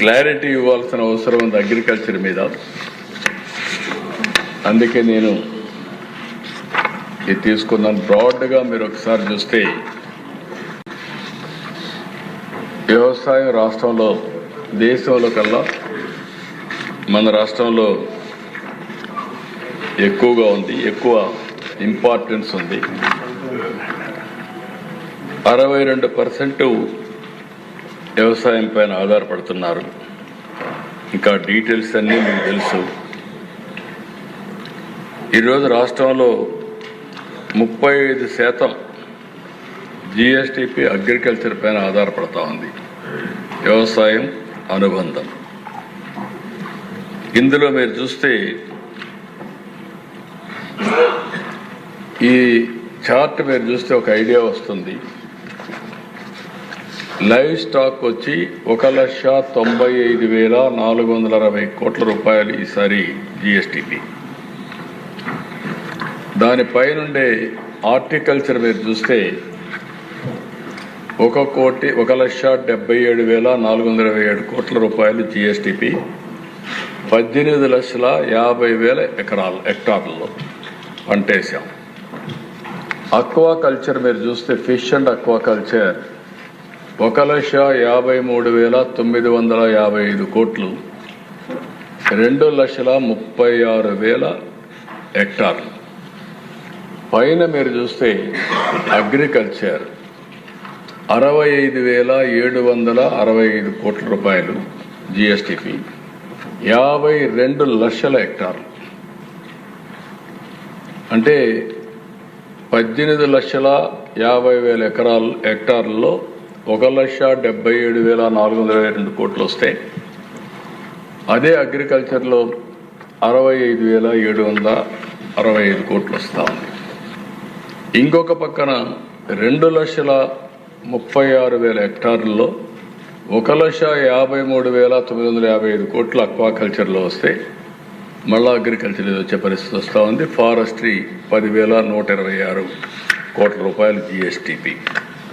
Clarity ఇవ్వాల్సిన అవసరం ఉంది అగ్రికల్చర్ మీద. అందుకే నేను ఇది తీసుకున్నాను. బ్రాడ్గా మీరు ఒకసారి చూస్తే వ్యవసాయం రాష్ట్రంలో దేశంలో కల్లా మన రాష్ట్రంలో ఎక్కువగా ఉంది. ఎక్కువ ఇంపార్టెన్స్ ఉంది. అరవై రెండు పర్సెంట్ వ్యవసాయం పైన ఆధారపడుతున్నారు. ఇంకా డీటెయిల్స్ అన్నీ మీకు తెలుసు. ఈరోజు రాష్ట్రంలో ముప్పై ఐదు శాతం జిఎస్టిపి అగ్రికల్చర్ పైన ఆధారపడతా ఉంది. వ్యవసాయం అనుబంధం. ఇందులో మీరు చూస్తే ఈ చార్ట్ మీరు చూస్తే ఒక ఐడియా వస్తుంది. లైవ్ స్టాక్ వచ్చి ఒక లక్ష తొంభై ఐదు వేల నాలుగు వందల అరవై కోట్ల రూపాయలు ఈసారి జిఎస్టిపి దానిపైనుండే హార్టికల్చర్ మీరు చూస్తే ఒక కోటి ఒక లక్ష డెబ్బై ఏడు వేల నాలుగు వందల ఇరవై ఏడు కోట్ల రూపాయలు జిఎస్టిపి పద్దెనిమిది లక్షల యాభై వేల ఎకరాలు హెక్టార్లలో పంటేశాం. అక్వాకల్చర్ మీరు చూస్తే ఫిష్ అండ్ అక్వాకల్చర్ ఒక లక్ష యాభై మూడు వేల తొమ్మిది వందల యాభై ఐదు కోట్లు రెండు లక్షల ముప్పై ఆరు వేల హెక్టార్లు. పైన మీరు చూస్తే అగ్రికల్చర్ అరవై ఐదు వేల ఏడు వందల అరవై ఐదు కోట్ల రూపాయలు జిఎస్టిపి యాభై రెండు లక్షల హెక్టార్లు. అంటే పద్దెనిమిది లక్షల యాభై వేల ఎకరాలు హెక్టార్లలో ఒక లక్ష డెబ్బై ఏడు వేల నాలుగు వందల ఇరవై రెండు కోట్లు వస్తాయి అదే అగ్రికల్చర్లో అరవై ఐదు వేల ఏడు వందల అరవై ఐదు కోట్లు వస్తూ ఉంది. ఇంకొక పక్కన రెండు లక్షల ముప్పై ఆరు వేల హెక్టార్లలో ఒక లక్ష యాభై మూడు వేల తొమ్మిది వందల యాభై ఐదు కోట్లు అక్వాకల్చర్లో వస్తే మళ్ళా అగ్రికల్చర్ వచ్చే పరిస్థితి వస్తూ ఉంది. ఫారెస్ట్రీ పదివేల నూట ఇరవై ఆరు కోట్ల రూపాయలు జిఎస్టిపి.